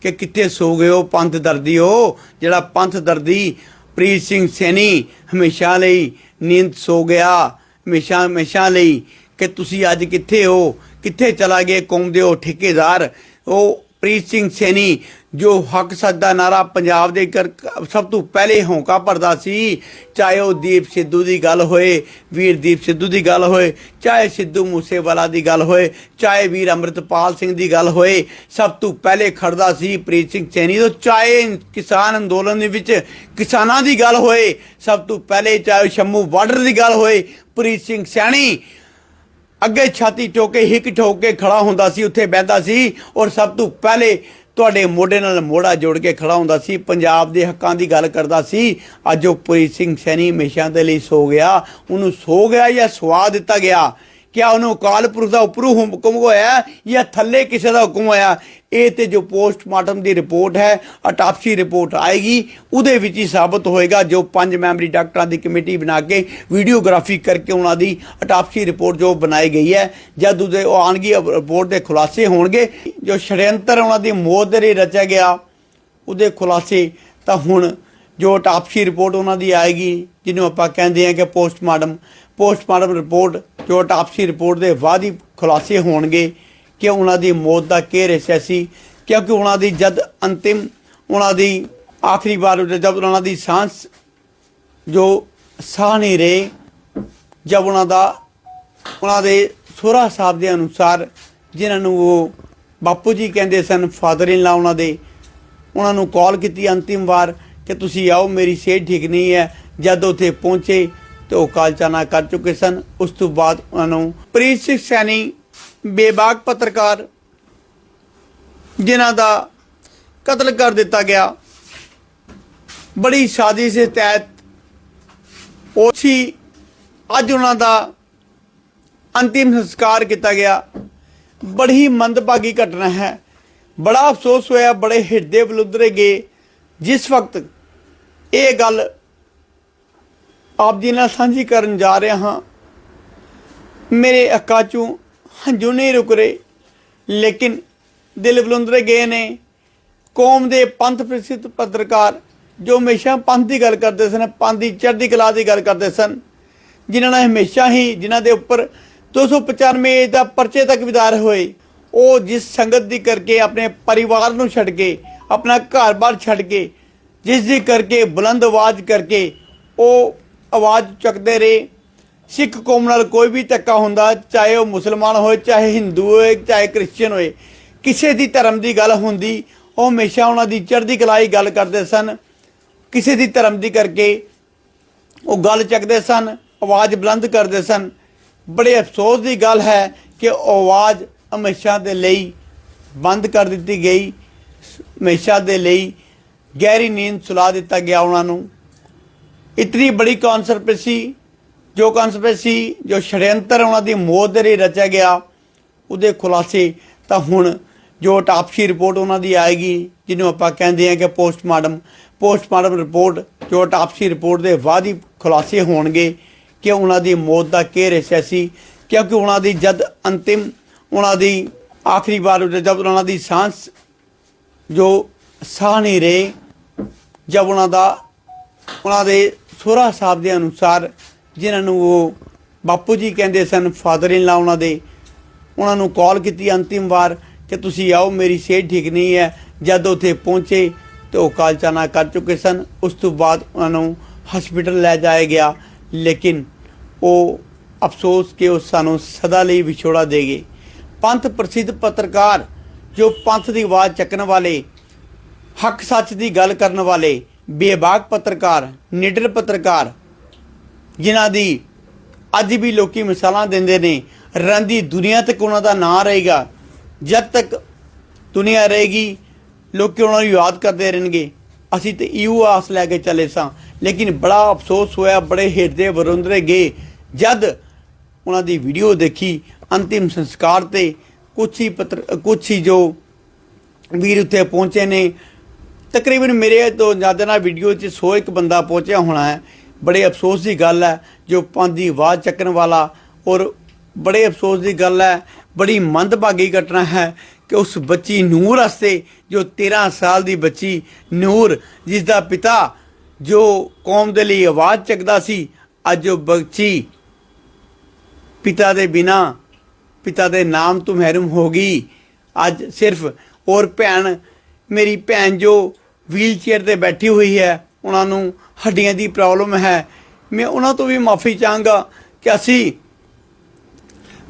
ਕਿ ਕਿੱਥੇ ਸੋ ਗਏ ਹੋ ਪੰਥ ਦਰਦੀ ਹੋ? ਜਿਹੜਾ ਪੰਥ ਦਰਦੀ ਪ੍ਰੀਤ ਸਿੰਘ ਸੈਣੀ ਹਮੇਸ਼ਾ ਲਈ ਨੀਂਦ ਸੋ ਗਿਆ, ਹਮੇਸ਼ਾ ਹਮੇਸ਼ਾ ਲਈ ਕਿ ਤੁਸੀਂ ਅੱਜ ਕਿੱਥੇ ਹੋ? ਕਿੱਥੇ ਚਲਾ ਗਏ? ਕੌਮ ਦੇ ਉਹ ਠੇਕੇਦਾਰ, ਉਹ ਪ੍ਰੀਤ ਸਿੰਘ ਸੈਣੀ, ਜੋ ਹੱਕ ਸੱਚ ਦਾ ਨਾਰਾ ਪੰਜਾਬ ਦੇ ਕਰ ਸਭ ਤੋਂ ਪਹਿਲੇ ਹੌਂਕਾ ਭਰਦਾ ਸੀ, ਚਾਹੇ ਉਹ ਦੀਪ ਸਿੱਧੂ ਦੀ ਗੱਲ ਹੋਏ, ਵੀਰ ਦੀਪ ਸਿੱਧੂ ਦੀ ਗੱਲ ਹੋਏ, ਚਾਹੇ ਸਿੱਧੂ ਮੂਸੇਵਾਲਾ ਦੀ ਗੱਲ ਹੋਏ, ਚਾਹੇ ਵੀਰ ਅੰਮ੍ਰਿਤਪਾਲ ਸਿੰਘ ਦੀ ਗੱਲ ਹੋਏ, ਸਭ ਤੋਂ ਪਹਿਲੇ ਖੜਦਾ ਸੀ ਪ੍ਰੀਤ ਸਿੰਘ ਸੈਣੀ ਤੋਂ, ਚਾਹੇ ਕਿਸਾਨ ਅੰਦੋਲਨ ਦੇ ਵਿੱਚ ਕਿਸਾਨਾਂ ਦੀ ਗੱਲ ਹੋਏ, ਸਭ ਤੋਂ ਪਹਿਲੇ ਚਾਹੇ ਸ਼ੰਮੂ ਬਾਰਡਰ ਦੀ ਗੱਲ ਹੋਏ, ਪ੍ਰੀਤ ਸਿੰਘ ਸੈਣੀ ਅੱਗੇ ਛਾਤੀ ਠੋਕ ਕੇ ਹਿੱਕ ਠੋਕ ਕੇ ਖੜਾ ਹੁੰਦਾ ਸੀ, ਉੱਥੇ ਬਹਿੰਦਾ ਸੀ ਔਰ ਸਭ ਤੋਂ ਪਹਿਲੇ ਤੁਹਾਡੇ ਮੋਢੇ ਨਾਲ ਮੋਢਾ ਜੋੜ ਕੇ ਖੜਾ ਹੁੰਦਾ ਸੀ, ਪੰਜਾਬ ਦੇ ਹੱਕਾਂ ਦੀ ਗੱਲ ਕਰਦਾ ਸੀ, ਅੱਜ ਉਹ ਪ੍ਰੀਤ ਸਿੰਘ ਸੈਣੀ ਹਮੇਸ਼ਾ ਦੇ ਲਈ ਸੋ ਗਿਆ, ਉਹਨੂੰ ਸੋ ਗਿਆ ਜਾਂ ਸੁਆ ਦਿੱਤਾ ਗਿਆ? ਕਿਆ ਉਹਨੂੰ ਅਕਾਲ ਪੁਰਖ ਦਾ ਉੱਪਰੋਂ ਹੁਕਮ ਹੋਇਆ ਜਾਂ ਥੱਲੇ ਕਿਸੇ ਦਾ ਹੁਕਮ ਹੋਇਆ? ਇਹ ਤੇ ਜੋ ਪੋਸਟਮਾਰਟਮ ਦੀ ਰਿਪੋਰਟ ਹੈ, ਅਟਾਪਸੀ ਰਿਪੋਰਟ ਆਏਗੀ, ਉਹਦੇ ਵਿੱਚ ਹੀ ਸਾਬਤ ਹੋਏਗਾ ਜੋ ਪੰਜ ਮੈਂਬਰੀ ਡਾਕਟਰਾਂ ਦੀ ਕਮੇਟੀ ਬਣਾ ਕੇ ਵੀਡੀਓਗ੍ਰਾਫੀ ਕਰਕੇ ਉਹਨਾਂ ਦੀ ਅਟਾਪਸੀ ਰਿਪੋਰਟ ਜੋ ਬਣਾਈ ਗਈ ਹੈ, ਜਦ ਉਹਦੇ ਉਹ ਆਣਗੀ ਰਿਪੋਰਟ ਦੇ ਖੁਲਾਸੇ ਹੋਣਗੇ, ਜੋ ਛੜਯੰਤਰ ਉਹਨਾਂ ਦੀ ਮੌਤ ਦੇ ਲਈ ਰਚਿਆ ਗਿਆ, ਉਹਦੇ ਖੁਲਾਸੇ ਤਾਂ ਹੁਣ ਜੋ ਟਾਪਸੀ ਰਿਪੋਰਟ ਉਹਨਾਂ ਦੀ ਆਏਗੀ, ਜਿਹਨੂੰ ਆਪਾਂ ਕਹਿੰਦੇ ਹਾਂ ਕਿ ਪੋਸਟਮਾਰਟਮ ਪੋਸਟਮਾਰਟਮ ਰਿਪੋਰਟ ਜੋ ਟਾਪਸੀ ਰਿਪੋਰਟ ਦੇ ਬਾਅਦ ਹੀ ਖੁਲਾਸੇ ਹੋਣਗੇ, ਕਿ ਉਹਨਾਂ ਦੀ ਮੌਤ ਦਾ ਕੀ ਰਹੱਸ ਸੀ, ਕਿਉਂਕਿ ਉਹਨਾਂ ਦੀ ਜਦ ਅੰਤਿਮ, ਉਹਨਾਂ ਦੀ ਆਖਰੀ ਵਾਰ ਜਦ ਉਹਨਾਂ ਦੀ ਸਾਂਸ ਜੋ ਸਾਹ ਨਹੀਂ ਰਹੇ, ਜਦ ਉਹਨਾਂ ਦਾ, ਉਹਨਾਂ ਦੇ ਸੋਹਰਾ ਸਾਹਿਬ ਦੇ ਅਨੁਸਾਰ ਜਿਨ੍ਹਾਂ ਨੂੰ ਉਹ ਬਾਪੂ ਜੀ ਕਹਿੰਦੇ ਸਨ ਫਾਦਰ ਇਨ ਲਾ ਉਹਨਾਂ ਦੇ, ਉਹਨਾਂ ਨੂੰ ਕਾਲ ਕੀਤੀ ਅੰਤਿਮ ਵਾਰ ਕਿ ਤੁਸੀਂ ਆਓ, ਮੇਰੀ ਸਿਹਤ ਠੀਕ ਨਹੀਂ ਹੈ। ਜਦ ਉੱਥੇ ਪਹੁੰਚੇ ਤੇ ਉਹ ਕਾਲਚਾਨਾ ਕਰ ਚੁੱਕੇ ਸਨ। ਉਸ ਤੋਂ ਬਾਅਦ ਉਹਨਾਂ ਨੂੰ ਪ੍ਰੀਤ ਸਿੰਘ ਸੈਣੀ, ਬੇਬਾਕ ਪੱਤਰਕਾਰ, ਜਿਨ੍ਹਾਂ ਦਾ ਕਤਲ ਕਰ ਦਿੱਤਾ ਗਿਆ। ਬੜੀ ਸਾਜ਼ਿਸ਼ ਦੇ ਤਹਿਤ ਉਹ ਸੀ। ਅੱਜ ਉਹਨਾਂ ਦਾ ਅੰਤਿਮ ਸੰਸਕਾਰ ਕੀਤਾ ਗਿਆ। ਬੜੀ ਮੰਦਭਾਗੀ ਘਟਨਾ ਹੈ। ਬੜਾ ਅਫਸੋਸ ਹੋਇਆ, ਬੜੇ ਹਿਰਦੇ ਬਲੁੱਦਰੇ ਗਏ। ਜਿਸ ਵਕਤ ਇਹ ਗੱਲ ਆਪ ਜੀ ਨਾਲ ਸਾਂਝੀ ਕਰਨ ਜਾ ਰਿਹਾ ਹਾਂ। ਮੇਰੇ ਅੱਖਾਂ ਚੋਂ ਹੰਝੂ ਨਹੀਂ ਰੁਕ ਰਹੇ, ਲੇਕਿਨ ਦਿਲ ਬਲੁੰਦਰੇ ਗਏ ਨੇ। ਕੌਮ ਦੇ ਪੰਥ ਪ੍ਰਸਿੱਧ ਪੱਤਰਕਾਰ ਜੋ ਹਮੇਸ਼ਾ ਪੰਥ ਦੀ ਗੱਲ ਕਰਦੇ ਸਨ, ਪੰਥ ਦੀ ਚੜ੍ਹਦੀ ਕਲਾ ਦੀ ਗੱਲ ਕਰਦੇ ਸਨ, ਜਿਨ੍ਹਾਂ ਨੇ ਹਮੇਸ਼ਾ ਹੀ ਜਿਨ੍ਹਾਂ ਦੇ ਉੱਪਰ 295 ਦਾ ਪਰਚੇ ਤੱਕ ਵਿਦਾਰ ਹੋਏ। ਉਹ ਜਿਸ ਸੰਗਤ ਦੀ ਕਰਕੇ ਆਪਣੇ ਪਰਿਵਾਰ ਨੂੰ ਛੱਡ ਕੇ, ਆਪਣਾ ਘਰ-ਬਾਰ ਛੱਡ ਕੇ ਜਿਸ ਦੀ ਕਰਕੇ, ਬੁਲੰਦ ਆਵਾਜ਼ ਕਰਕੇ ਉਹ ਆਵਾਜ਼ ਚੱਕਦੇ ਰਹੇ। ਸਿੱਖ ਕੌਮ ਨਾਲ ਕੋਈ ਵੀ ਧੱਕਾ ਹੁੰਦਾ, ਚਾਹੇ ਉਹ ਮੁਸਲਮਾਨ ਹੋਏ, ਚਾਹੇ ਹਿੰਦੂ ਹੋਏ, ਚਾਹੇ ਕ੍ਰਿਸਚੀਅਨ ਹੋਏ, ਕਿਸੇ ਦੀ ਧਰਮ ਦੀ ਗੱਲ ਹੁੰਦੀ, ਉਹ ਹਮੇਸ਼ਾ ਉਹਨਾਂ ਦੀ ਚੜ੍ਹਦੀ ਕਲਾਈ ਗੱਲ ਕਰਦੇ ਸਨ। ਕਿਸੇ ਦੀ ਧਰਮ ਦੀ ਕਰਕੇ ਉਹ ਗੱਲ ਚੱਕਦੇ ਸਨ, ਆਵਾਜ਼ ਬੁਲੰਦ ਕਰਦੇ ਸਨ। ਬੜੇ ਅਫਸੋਸ ਦੀ ਗੱਲ ਹੈ ਕਿ ਆਵਾਜ਼ ਹਮੇਸ਼ਾ ਦੇ ਲਈ ਬੰਦ ਕਰ ਦਿੱਤੀ ਗਈ, ਹਮੇਸ਼ਾ ਦੇ ਲਈ ਗਹਿਰੀ ਨੀਂਦ ਸੁਲਾ ਦਿੱਤਾ ਗਿਆ ਉਹਨਾਂ ਨੂੰ। ਇਤਨੀ ਬੜੀ ਕਨਸਪੀਰੇਸੀ ਜੋ ਕਨਸਪੀਰੇਸੀ ਜੋ ਛੜਯੰਤਰ ਉਹਨਾਂ ਦੀ ਮੌਤ ਦੇ ਲਈ ਰਚਿਆ ਗਿਆ, ਉਹਦੇ ਖੁਲਾਸੇ ਤਾਂ ਹੁਣ ਜੋ ਟਾਪਸੀ ਰਿਪੋਰਟ ਉਹਨਾਂ ਦੀ ਆਏਗੀ, ਜਿਹਨੂੰ ਆਪਾਂ ਕਹਿੰਦੇ ਹਾਂ ਕਿ ਪੋਸਟਮਾਰਟਮ ਪੋਸਟਮਾਰਟਮ ਰਿਪੋਰਟ ਜੋ ਟਾਪਸੀ ਰਿਪੋਰਟ ਦੇ ਬਾਅਦ ਹੀ ਖੁਲਾਸੇ ਹੋਣਗੇ ਕਿ ਉਹਨਾਂ ਦੀ ਮੌਤ ਦਾ ਕੀ ਰਹੱਸ ਸੀ, ਕਿਉਂਕਿ ਉਹਨਾਂ ਦੀ ਜਦ ਅੰਤਿਮ, ਉਹਨਾਂ ਦੀ ਆਖਰੀ ਵਾਰ, ਜਦ ਉਹਨਾਂ ਦੀ ਸਾਂਸ ਜੋ ਸਾਹ ਨਹੀਂ ਰਹੇ ਜਦ ਉਹਨਾਂ ਦਾ, ਉਹਨਾਂ ਦੇ ਸੋਹਰਾ ਸਾਹਿਬ ਦੇ ਅਨੁਸਾਰ ਜਿਨ੍ਹਾਂ ਨੂੰ ਉਹ ਬਾਪੂ ਜੀ ਕਹਿੰਦੇ ਸਨ ਫਾਦਰ ਇਨ ਲਾ ਉਹਨਾਂ ਦੇ, ਉਹਨਾਂ ਨੂੰ ਕਾਲ ਕੀਤੀ ਅੰਤਿਮ ਵਾਰ ਕਿ ਤੁਸੀਂ ਆਓ, ਮੇਰੀ ਸਿਹਤ ਠੀਕ ਨਹੀਂ ਹੈ। ਜਦ ਉੱਥੇ ਪਹੁੰਚੇ ਤੇ ਉਹ ਕਾਲਚਾਨਾ ਕਰ ਚੁੱਕੇ ਸਨ। ਉਸ ਤੋਂ ਬਾਅਦ ਉਹਨਾਂ ਨੂੰ ਹਸਪੀਟਲ ਲੈ ਜਾਇਆ ਗਿਆ। ਲੇਕਿਨ ਉਹ ਅਫਸੋਸ ਕਿ ਉਹ ਸਾਨੂੰ ਸਦਾ ਲਈ ਵਿਛੋੜਾ ਦੇ ਗਏ। ਪੰਥ ਪ੍ਰਸਿੱਧ ਪੱਤਰਕਾਰ ਜੋ ਪੰਥ ਦੀ ਆਵਾਜ਼ ਚੱਕਣ ਵਾਲੇ ਹੱਕ ਸੱਚ ਦੀ ਗੱਲ ਕਰਨ ਵਾਲੇ ਬੇਬਾਕ ਪੱਤਰਕਾਰ, ਨਿਡਰ ਪੱਤਰਕਾਰ, ਜਿਨ੍ਹਾਂ ਦੀ ਅੱਜ ਵੀ ਲੋਕੀ ਮਿਸਾਲਾਂ ਦਿੰਦੇ ਨੇ ਰੰਦੀ ਦੁਨੀਆ ਤੱਕ ਉਹਨਾਂ ਦਾ ਨਾਂ ਰਹੇਗਾ। ਜਦ ਤੱਕ ਦੁਨੀਆ ਰਹੇਗੀ, ਲੋਕੀ ਉਹਨਾਂ ਨੂੰ ਯਾਦ ਕਰਦੇ ਰਹਿਣਗੇ। ਅਸੀਂ ਤੇ ਇਹੋ ਆਸ ਲੈ ਕੇ ਚੱਲੇ ਸਾਂ। ਲੇਕਿਨ ਬੜਾ ਅਫਸੋਸ ਹੋਇਆ, ਬੜੇ ਹਿਰਦੇ ਵਰੁੰਦਰੇ ਗਏ। ਜਦ ਉਹਨਾਂ ਦੀ ਵੀਡੀਓ ਦੇਖੀ, ਅੰਤਿਮ ਸੰਸਕਾਰ ਤੇ ਕੁਛ ਹੀ ਪੱਤਰ, ਕੁਛ ਹੀ ਜੋ ਵੀਰ ਉੱਥੇ ਪਹੁੰਚੇ ਨੇ ਤਕਰੀਬਨ ਮੇਰੇ ਤੋਂ ਜ਼ਿਆਦਾ ਨਾਲ ਵੀਡੀਓ 'ਚ 100 ਇੱਕ ਬੰਦਾ ਪਹੁੰਚਿਆ ਹੋਣਾ ਹੈ। ਬੜੇ ਅਫਸੋਸ ਦੀ ਗੱਲ ਹੈ, ਜੋ ਪੰਜ ਦੀ ਆਵਾਜ਼ ਚੱਕਣ ਵਾਲਾ ਔਰ ਬੜੇ ਅਫਸੋਸ ਦੀ ਗੱਲ ਹੈ, ਬੜੀ ਮੰਦਭਾਗੀ ਘਟਨਾ ਹੈ ਕਿ ਉਸ ਬੱਚੀ ਨੂਰ ਵਾਸਤੇ ਜੋ 13 ਸਾਲ ਦੀ ਬੱਚੀ ਨੂਰ, ਜਿਸ ਦਾ ਪਿਤਾ ਜੋ ਕੌਮ ਦੇ ਲਈ ਆਵਾਜ਼ ਚੱਕਦਾ ਸੀ, ਅੱਜ ਉਹ ਬੱਚੀ ਪਿਤਾ ਦੇ ਬਿਨਾ, ਪਿਤਾ ਦੇ ਨਾਮ ਤੋਂ ਮਹਿਰੂਮ ਹੋ ਗਈ। ਅੱਜ ਸਿਰਫ ਔਰ ਭੈਣ ਮੇਰੀ ਭੈਣ ਜੋ ਵੀਲ ਚੇਅਰ ਤੇ ਬੈਠੀ ਹੋਈ ਹੈ, ਉਹਨਾਂ ਨੂੰ ਹੱਡੀਆਂ ਦੀ ਪ੍ਰੋਬਲਮ ਹੈ। ਮੈਂ ਉਹਨਾਂ ਤੋਂ ਵੀ ਮਾਫੀ ਚਾਹਾਂਗਾ ਕਿ ਅਸੀਂ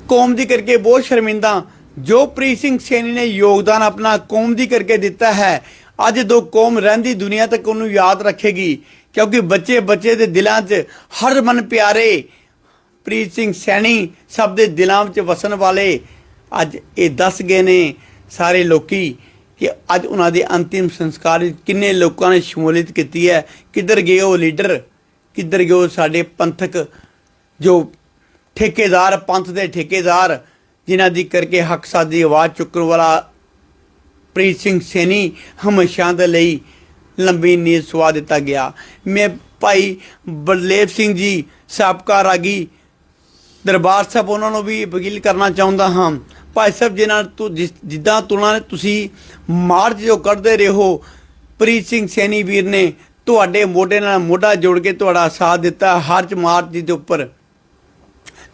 ਕੌਮ ਦੀ ਕਰਕੇ ਬਹੁਤ ਸ਼ਰਮਿੰਦਾ, ਜੋ ਪ੍ਰੀਤ ਸਿੰਘ ਸੈਣੀ ਨੇ ਯੋਗਦਾਨ ਆਪਣਾ ਕੌਮ ਦੀ ਕਰਕੇ ਦਿੱਤਾ ਹੈ, ਅੱਜ ਦੋ ਕੌਮ ਰਹਿੰਦੀ ਦੁਨੀਆ ਤੱਕ ਉਹਨੂੰ ਯਾਦ ਰੱਖੇਗੀ, ਕਿਉਂਕਿ ਬੱਚੇ ਬੱਚੇ ਦੇ ਦਿਲਾਂ 'ਚ ਹਰ ਮਨ ਪਿਆਰੇ ਪ੍ਰੀਤ ਸਿੰਘ ਸੈਣੀ ਸਭ ਦੇ ਦਿਲਾਂ ਵਿੱਚ ਵਸਣ ਵਾਲੇ ਅੱਜ ਇਹ ਦੱਸ ਗਏ ਨੇ ਸਾਰੇ ਲੋਕੀ। ਕਿ ਅੱਜ ਉਹਨਾਂ ਦੇ ਅੰਤਿਮ ਸੰਸਕਾਰ ਵਿੱਚ ਕਿੰਨੇ ਲੋਕਾਂ ਨੇ ਸ਼ਮੂਲੀਅਤ ਕੀਤੀ ਹੈ, ਕਿੱਧਰ ਗਏ ਉਹ ਲੀਡਰ, ਕਿੱਧਰ ਗਏ ਉਹ ਸਾਡੇ ਪੰਥਕ ਜੋ ਠੇਕੇਦਾਰ, ਪੰਥ ਦੇ ਠੇਕੇਦਾਰ, ਜਿਨ੍ਹਾਂ ਦੀ ਕਰਕੇ ਹੱਕ ਸਾਦੀ ਆਵਾਜ਼ ਚੁੱਕਣ ਵਾਲਾ ਪ੍ਰੀਤ ਸਿੰਘ ਸੈਣੀ ਹਮੇਸ਼ਾ ਦੇ ਲਈ ਲੰਬੀ ਨੀਂਦ ਸੁਆ ਦਿੱਤਾ ਗਿਆ। ਮੈਂ ਭਾਈ ਬਲਦੇਵ ਸਿੰਘ ਜੀ, ਸਾਬਕਾ ਰਾਗੀ ਦਰਬਾਰ ਸਾਹਿਬ ਉਹਨਾਂ ਨੂੰ ਵੀ ਵਕੀਲ ਕਰਨਾ ਚਾਹੁੰਦਾ ਹਾਂ। ਭਾਈ ਸਾਹਿਬ, ਜਿਨ੍ਹਾਂ ਤੋਂ ਜਿਸ- ਜਿੱਦਾਂ ਤੁਲਨਾ ਨੇ, ਤੁਸੀਂ ਮਾਰਚ ਜੋ ਕੱਢਦੇ ਰਹੇ ਹੋ, ਪ੍ਰੀਤ ਸਿੰਘ ਸੈਣੀ ਵੀਰ ਨੇ ਤੁਹਾਡੇ ਮੋਢੇ ਨਾਲ ਮੋਢਾ ਜੋੜ ਕੇ ਤੁਹਾਡਾ ਸਾਥ ਦਿੱਤਾ ਹਰ ਮਾਰਚ ਦੇ ਉੱਪਰ।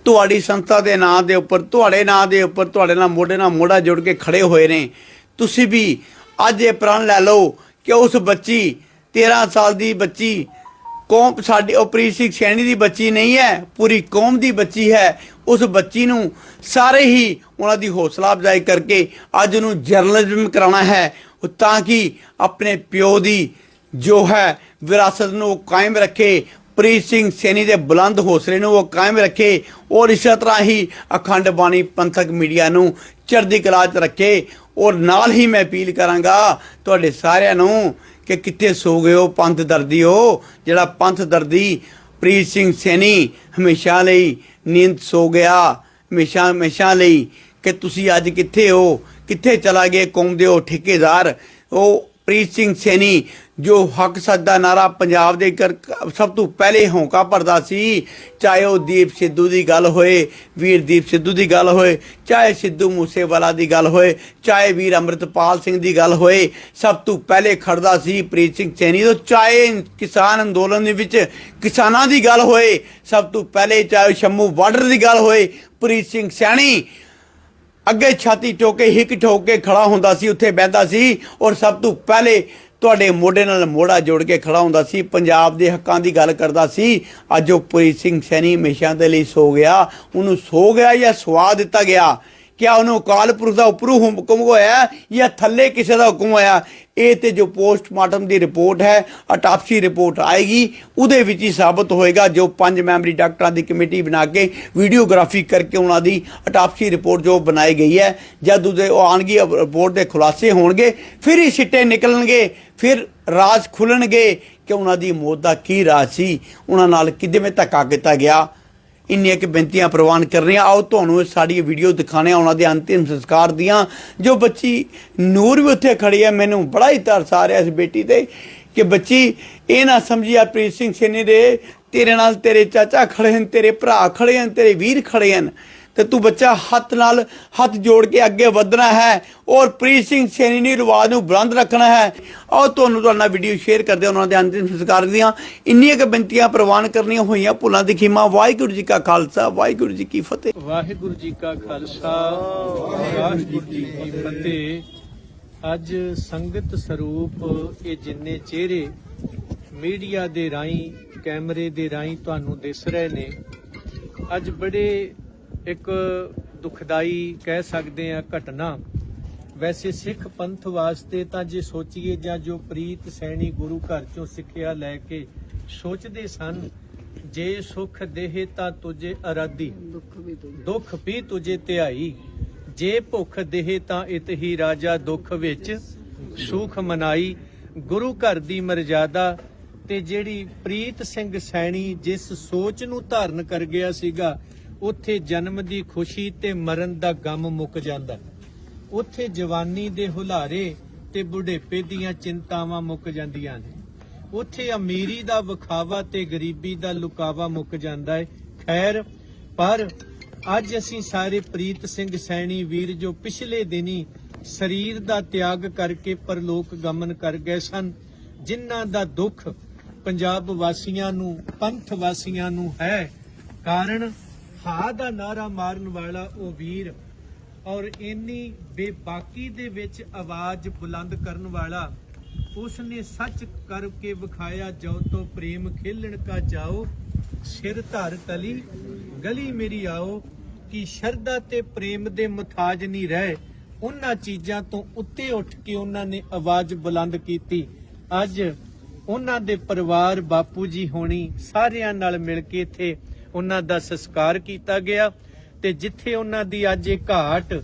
ਤੁਹਾਡੀ ਸੰਸਥਾ ਦੇ ਨਾਂ ਦੇ ਉੱਪਰ, ਤੁਹਾਡੇ ਨਾਂ ਦੇ ਉੱਪਰ, ਤੁਹਾਡੇ ਨਾਲ ਮੋਢੇ ਨਾਲ ਮੋਢਾ ਜੋੜ ਕੇ ਖੜੇ ਹੋਏ ਨੇ। ਤੁਸੀਂ ਵੀ ਅੱਜ ਇਹ ਪ੍ਰਣ ਲੈ ਲਓ ਕਿ ਉਸ ਬੱਚੀ 13 ਸਾਲ ਦੀ ਬੱਚੀ ਕੌਮ ਸਾਡੀ ਪ੍ਰੀਤ ਸਿੰਘ ਸੈਣੀ ਦੀ ਬੱਚੀ ਨਹੀਂ ਹੈ, ਪੂਰੀ ਕੌਮ ਦੀ ਬੱਚੀ ਹੈ। ਉਸ ਬੱਚੀ ਨੂੰ ਸਾਰੇ ਹੀ ਉਹਨਾਂ ਦੀ ਹੌਸਲਾ ਅਫਜ਼ਾਈ ਕਰਕੇ ਅੱਜ ਉਹਨੂੰ ਜਰਨਲਿਜ਼ਮ ਕਰਾਉਣਾ ਹੈ। ਤਾਂ ਕਿ ਆਪਣੇ ਪਿਓ ਦੀ ਜੋ ਹੈ ਵਿਰਾਸਤ ਨੂੰ ਉਹ ਕਾਇਮ ਰੱਖੇ, ਪ੍ਰੀਤ ਸਿੰਘ ਸੈਣੀ ਦੇ ਬੁਲੰਦ ਹੌਸਲੇ ਨੂੰ ਉਹ ਕਾਇਮ ਰੱਖੇ ਔਰ ਇਸੇ ਤਰ੍ਹਾਂ ਹੀ ਅਖੰਡ ਬਾਣੀ ਪੰਥਕ ਮੀਡੀਆ ਨੂੰ ਚੜ੍ਹਦੀ ਕਲਾ 'ਚ ਰੱਖੇ ਔਰ ਨਾਲ ਹੀ ਮੈਂ ਅਪੀਲ ਕਰਾਂਗਾ ਤੁਹਾਡੇ ਸਾਰਿਆਂ ਨੂੰ ਕਿ ਕਿੱਥੇ ਸੋ ਗਏ ਹੋ ਪੰਥ ਦਰਦੀ ਹੋ? ਜਿਹੜਾ ਪੰਥ ਦਰਦੀ ਪ੍ਰੀਤ ਸਿੰਘ ਸੈਣੀ ਹਮੇਸ਼ਾ ਲਈ ਨੀਂਦ ਸੋ ਗਿਆ, ਹਮੇਸ਼ਾ ਹਮੇਸ਼ਾ ਲਈ। ਕਿ ਤੁਸੀਂ ਅੱਜ ਕਿੱਥੇ ਹੋ? ਕਿੱਥੇ ਚਲਾ ਗਏ? ਕੌਮ ਦੇ ਉਹ ਠੇਕੇਦਾਰ, ਉਹ ਪ੍ਰੀਤ ਸਿੰਘ ਸੈਣੀ, ਜੋ ਹੱਕ ਸੱਚ ਦਾ ਨਾਰਾ ਪੰਜਾਬ ਦੇ ਕਰ ਸਭ ਤੋਂ ਪਹਿਲੇ ਹੌਂਕਾ ਭਰਦਾ ਸੀ, ਚਾਹੇ ਉਹ ਦੀਪ ਸਿੱਧੂ ਦੀ ਗੱਲ ਹੋਏ, ਵੀਰ ਦੀਪ ਸਿੱਧੂ ਦੀ ਗੱਲ ਹੋਏ, ਚਾਹੇ ਸਿੱਧੂ ਮੂਸੇਵਾਲਾ ਦੀ ਗੱਲ ਹੋਏ, ਚਾਹੇ ਵੀਰ ਅੰਮ੍ਰਿਤਪਾਲ ਸਿੰਘ ਦੀ ਗੱਲ ਹੋਏ, ਸਭ ਤੋਂ ਪਹਿਲੇ ਖੜਦਾ ਸੀ ਪ੍ਰੀਤ ਸਿੰਘ ਸੈਣੀ ਤੋਂ, ਚਾਹੇ ਕਿਸਾਨ ਅੰਦੋਲਨ ਦੇ ਵਿੱਚ ਕਿਸਾਨਾਂ ਦੀ ਗੱਲ ਹੋਏ, ਸਭ ਤੋਂ ਪਹਿਲੇ ਚਾਹੇ ਸ਼ੰਮੂ ਬਾਰਡਰ ਦੀ ਗੱਲ ਹੋਏ, ਪ੍ਰੀਤ ਸਿੰਘ ਸੈਣੀ ਅੱਗੇ ਛਾਤੀ ਟੋਕੇ, ਹਿੱਕ ਠੋਕ ਕੇ ਖੜਾ ਹੁੰਦਾ ਸੀ, ਉੱਥੇ ਬਹਿੰਦਾ ਸੀ ਔਰ ਸਭ ਤੋਂ ਪਹਿਲੇ ਤੁਹਾਡੇ ਮੋਢੇ ਨਾਲ ਮੋਢਾ ਜੋੜ ਕੇ ਖੜਾ ਹੁੰਦਾ ਸੀ, ਪੰਜਾਬ ਦੇ ਹੱਕਾਂ ਦੀ ਗੱਲ ਕਰਦਾ ਸੀ, ਅੱਜ ਉਹ ਪ੍ਰੀਤ ਸਿੰਘ ਸੈਣੀ ਹਮੇਸ਼ਾ ਦੇ ਲਈ ਸੋ ਗਿਆ, ਉਹਨੂੰ ਸੋ ਗਿਆ ਜਾਂ ਸੁਆ ਦਿੱਤਾ ਗਿਆ? ਕਿਆ ਉਹਨੂੰ ਅਕਾਲ ਪੁਰਖ ਦਾ ਉੱਪਰੋਂ ਹੁਕਮ ਹੋਇਆ ਜਾਂ ਥੱਲੇ ਕਿਸੇ ਦਾ ਹੁਕਮ ਹੋਇਆ? ਇਹ ਤੇ ਜੋ ਪੋਸਟਮਾਰਟਮ ਦੀ ਰਿਪੋਰਟ ਹੈ ਅਟਾਪਸੀ ਰਿਪੋਰਟ ਆਏਗੀ, ਉਹਦੇ ਵਿੱਚ ਹੀ ਸਾਬਤ ਹੋਏਗਾ ਜੋ ਪੰਜ ਮੈਂਬਰੀ ਡਾਕਟਰਾਂ ਦੀ ਕਮੇਟੀ ਬਣਾ ਕੇ ਵੀਡੀਓਗ੍ਰਾਫੀ ਕਰਕੇ ਉਹਨਾਂ ਦੀ ਅਟਾਪਸੀ ਰਿਪੋਰਟ ਜੋ ਬਣਾਈ ਗਈ ਹੈ, ਜਦ ਉਹਦੇ ਉਹ ਆਣਗੀ ਰਿਪੋਰਟ ਦੇ ਖੁਲਾਸੇ ਹੋਣਗੇ, ਫਿਰ ਹੀ ਸਿੱਟੇ ਨਿਕਲਣਗੇ, ਫਿਰ ਰਾਜ ਖੁੱਲਣਗੇ ਕਿ ਉਹਨਾਂ ਦੀ ਮੌਤ ਦਾ ਕੀ ਰਾਜ ਸੀ, ਉਹਨਾਂ ਨਾਲ ਕਿਵੇਂ ਧੱਕਾ ਕੀਤਾ ਗਿਆ? ਇੰਨੀਆਂ ਕਿ ਬੇਨਤੀਆਂ ਪ੍ਰਵਾਨ ਕਰ ਰਹੀਆਂ। ਆਓ ਤੁਹਾਨੂੰ ਇਹ ਸਾਡੀ ਵੀਡੀਓ ਦਿਖਾਣੇ ਆ, ਉਹਨਾਂ ਦੇ ਅੰਤਿਮ ਸੰਸਕਾਰ ਦੀਆਂ। ਜੋ ਬੱਚੀ ਨੂਰ ਵੀ ਉੱਥੇ ਖੜੀ ਹੈ, ਮੈਨੂੰ ਬੜਾ ਹੀ ਤਰਸ ਆ ਰਿਹਾ ਇਸ ਬੇਟੀ ਤੇ ਕਿ ਬੱਚੀ, ਇਹ ਨਾ ਸਮਝੀ ਆ ਪ੍ਰੀਤ ਸਿੰਘ ਸੈਣੀ ਦੇ, ਤੇਰੇ ਨਾਲ ਤੇਰੇ ਚਾਚਾ ਖੜੇ ਹਨ, ਤੇਰੇ ਭਰਾ ਖੜੇ ਹਨ, ਤੇਰੇ ਵੀਰ ਖੜੇ ਹਨ। ਤੇ ਤੂੰ ਬੱਚਾ ਹੱਥ ਨਾਲ ਹੱਥ ਜੋੜ ਕੇ ਅੱਗੇ ਵਧਣਾ ਹੈ ਔਰ ਪ੍ਰੀਤ ਸਿੰਘ ਸੈਣੀ ਦੀ ਨੂੰ ਬੁਲੰਦ ਰੱਖਣਾ ਹੈ। ਆਓ ਤੁਹਾਨੂੰ ਤੁਹਾਡਾ ਵੀਡੀਓ ਸ਼ੇਅਰ ਕਰਦੇ ਉਹਨਾਂ ਦੇ ਅੰਤਿਮ ਸੰਸਕਾਰ ਦੀਆਂ ਇੰਨੀਆਂ ਕੁ ਬੇਨਤੀਆਂ ਪ੍ਰਵਾਨ ਕਰਨੀਆਂ ਹੋਈਆਂ ਭੁੱਲਾਂ ਦੀ ਖਿਮਾ। ਵਾਹਿਗੁਰੂ ਜੀ ਕਾ ਖਾਲਸਾ, ਵਾਹਿਗੁਰੂ ਜੀ ਕੀ ਫਤਿਹ। ਵਾਹਿਗੁਰੂ ਜੀ ਕਾ ਖਾਲਸਾ, ਵਾਹਿਗੁਰੂ ਜੀ ਕੀ ਫਤਿਹ। ਅੱਜ ਸੰਗਤ ਸਰੂਪ ਇਹ ਜਿੰਨੇ ਚਿਹਰੇ ਮੀਡੀਆ ਦੇ ਰਾਹੀਂ, ਕੈਮਰੇ ਦੇ ਰਾਹੀਂ ਤੁਹਾਨੂੰ ਦਿਸ ਰਹੇ ਨੇ, ਅੱਜ ਬੜੇ ਇੱਕ ਦੁਖਦਾਈ ਕਹਿ ਸਕਦੇ ਆ ਘਟਨਾ। ਵੈਸੇ ਸਿੱਖ ਪੰਥ ਵਾਸਤੇ ਤਾਂ ਜੇ ਸੋਚੀਏ ਜਾਂ ਜੋ ਪ੍ਰੀਤ ਸੈਣੀ ਗੁਰੂ ਘਰ ਚੋਂ ਸਿੱਖਿਆ ਲੈ ਕੇ ਸੋਚਦੇ ਸਨ ਜੇ ਸੁਖ ਦੇਹ ਤਾਂ ਤੁਝੇ ਅਰਾਧੀ ਦੁੱਖ ਵੀ ਤੁਝੇ ਧਿਆਈ। ਜੇ ਭੁੱਖ ਦੇਹ ਤਾਂ ਇਤ ਹੀ ਰਾਜਾ ਦੁੱਖ ਵਿੱਚ ਸੁਖ ਮਨਾਈ। ਗੁਰੂ ਘਰ ਦੀ ਮਰਜ਼ਾਦਾ ਤੇ ਜਿਹੜੀ ਪ੍ਰੀਤ ਸਿੰਘ ਸੈਣੀ ਜਿਸ ਸੋਚ ਨੂੰ ਧਾਰਨ ਕਰ ਗਿਆ ਸੀਗਾ ਉੱਥੇ ਜਨਮ ਦੀ ਖੁਸ਼ੀ ਤੇ ਮਰਨ ਦਾ ਗਮ ਮੁੱਕ ਜਾਂਦਾ। ਉੱਥੇ ਜਵਾਨੀ ਦੇ ਹੁਲਾਰੇ ਤੇ ਬੁਢੇਪੇ ਦੀਆਂ ਚਿੰਤਾਵਾਂ ਮੁੱਕ ਜਾਂਦੀਆਂ ਨੇ। ਉੱਥੇ ਅਮੀਰੀ ਦਾ ਵਿਖਾਵਾ ਤੇ ਗਰੀਬੀ ਦਾ ਲੁਕਾਵਾ ਮੁੱਕ ਜਾਂਦਾ ਹੈ ਖੈਰ, ਪਰ ਅੱਜ ਅਸੀਂ ਸਾਰੇ ਪ੍ਰੀਤ ਸਿੰਘ ਸੈਣੀ ਵੀਰ ਜੋ ਪਿਛਲੇ ਦਿਨੀ ਸਰੀਰ ਦਾ ਤਿਆਗ ਕਰਕੇ ਪਰਲੋਕ ਗਮਨ ਕਰ ਗਏ ਸਨ, ਜਿਨ੍ਹਾਂ ਦਾ ਦੁੱਖ ਪੰਜਾਬ ਵਾਸੀਆਂ ਨੂੰ, ਪੰਥ ਵਾਸੀਆਂ ਨੂੰ ਹੈ। ਕਾਰਨ ਹਾ ਦਾ ਨਾਰਾ ਮਾਰਨ ਵਾਲਾ ਉਹ ਵੀਰ ਔਰ ਇੰਨੀ ਬੇਬਾਕੀ ਦੇ ਵਿੱਚ ਆਵਾਜ਼ ਬੁਲੰਦ ਕਰਨ ਵਾਲਾ, ਉਸਨੇ ਸੱਚ ਕਰਕੇ ਵਿਖਾਇਆ ਜੋ ਤੋ ਪ੍ਰੇਮ ਖੇਲਣ ਕਾ ਜਾਓ, ਸਿਰ ਧਰ ਤਲੀ, ਗਲੀ ਮੇਰੀ ਆਓ, ਕਿ ਸ਼ਰਧਾ ਤੇ ਪ੍ਰੇਮ ਦੇ ਮਥਾਜ ਨਹੀਂ ਰਹੇ। ਉਹਨਾਂ ਚੀਜ਼ਾਂ ਤੋਂ ਉੱਤੇ ਉੱਠ ਕੇ ਉਹਨਾਂ ਨੇ ਆਵਾਜ਼ ਬੁਲੰਦ ਕੀਤੀ। ਅੱਜ ਉਹਨਾਂ ਦੇ ਪਰਿਵਾਰ ਬਾਪੂ ਜੀ ਹੋਣੀ ਸਾਰਿਆਂ ਨਾਲ ਮਿਲ ਕੇ ਇੱਥੇ ਉਹਨਾਂ ਦਾ ਸੰਸਕਾਰ ਕੀਤਾ ਗਿਆ ਤੇ ਜਿੱਥੇ ਉਹਨਾਂ ਦੀ ਅੱਜ ਇਹ ਘਾਟ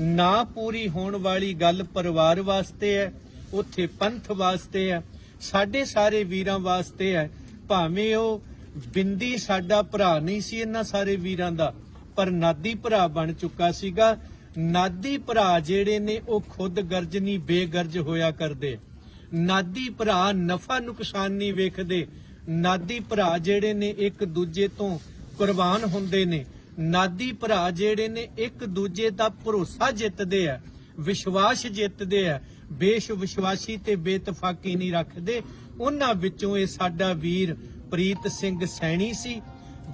ਨਾ ਪੂਰੀ ਹੋਣ ਵਾਲੀ ਗੱਲ ਪਰਿਵਾਰ ਵਾਸਤੇ ਹੈ, ਉੱਥੇ ਪੰਥ ਵਾਸਤੇ ਹੈ, ਸਾਡੇ ਸਾਰੇ ਵੀਰਾਂ ਵਾਸਤੇ ਹੈ, ਭਾਵੇਂ ਉਹ ਬਿੰਦੀ ਸਾਡਾ ਭਰਾ ਨਹੀਂ ਸੀ ਇਹਨਾਂ ਸਾਰੇ ਵੀਰਾਂ ਦਾ, ਪਰ ਨਾਦੀ ਭਰਾ ਬਣ ਚੁੱਕਾ ਸੀਗਾ। ਨਾਦੀ ਭਰਾ ਜਿਹੜੇ ਨੇ ਉਹ ਖੁਦ ਗਰਜ ਨਹੀਂ, ਬੇਗਰਜ ਹੋਇਆ ਕਰਦੇ। ਨਾਦੀ ਭਰਾ ਨਫਾ ਨੁਕਸਾਨ ਨਹੀਂ ਵੇਖਦੇ। ਨਾਦੀ ਭਰਾ ਜਿਹੜੇ ਨੇ ਇੱਕ ਦੂਜੇ ਤੋਂ ਕੁਰਬਾਨ ਹੁੰਦੇ ਨੇ। ਨਾਦੀ ਭਰਾ ਜਿਹੜੇ ਨੇ, ਇੱਕ ਦੂਜੇ ਦਾ ਭਰੋਸਾ ਜਿੱਤਦੇ ਆ, ਵਿਸ਼ਵਾਸ ਜਿੱਤਦੇ ਆ। ਬੇਸ਼ ਵਿਸ਼ਵਾਸੀ ਤੇ ਬੇਤਫਾਕੀ ਨਹੀਂ ਰੱਖਦੇ। ਉਹਨਾਂ ਵਿੱਚੋਂ ਇਹ ਸਾਡਾ ਵੀਰ ਪ੍ਰੀਤ ਸਿੰਘ ਸੈਣੀ ਸੀ,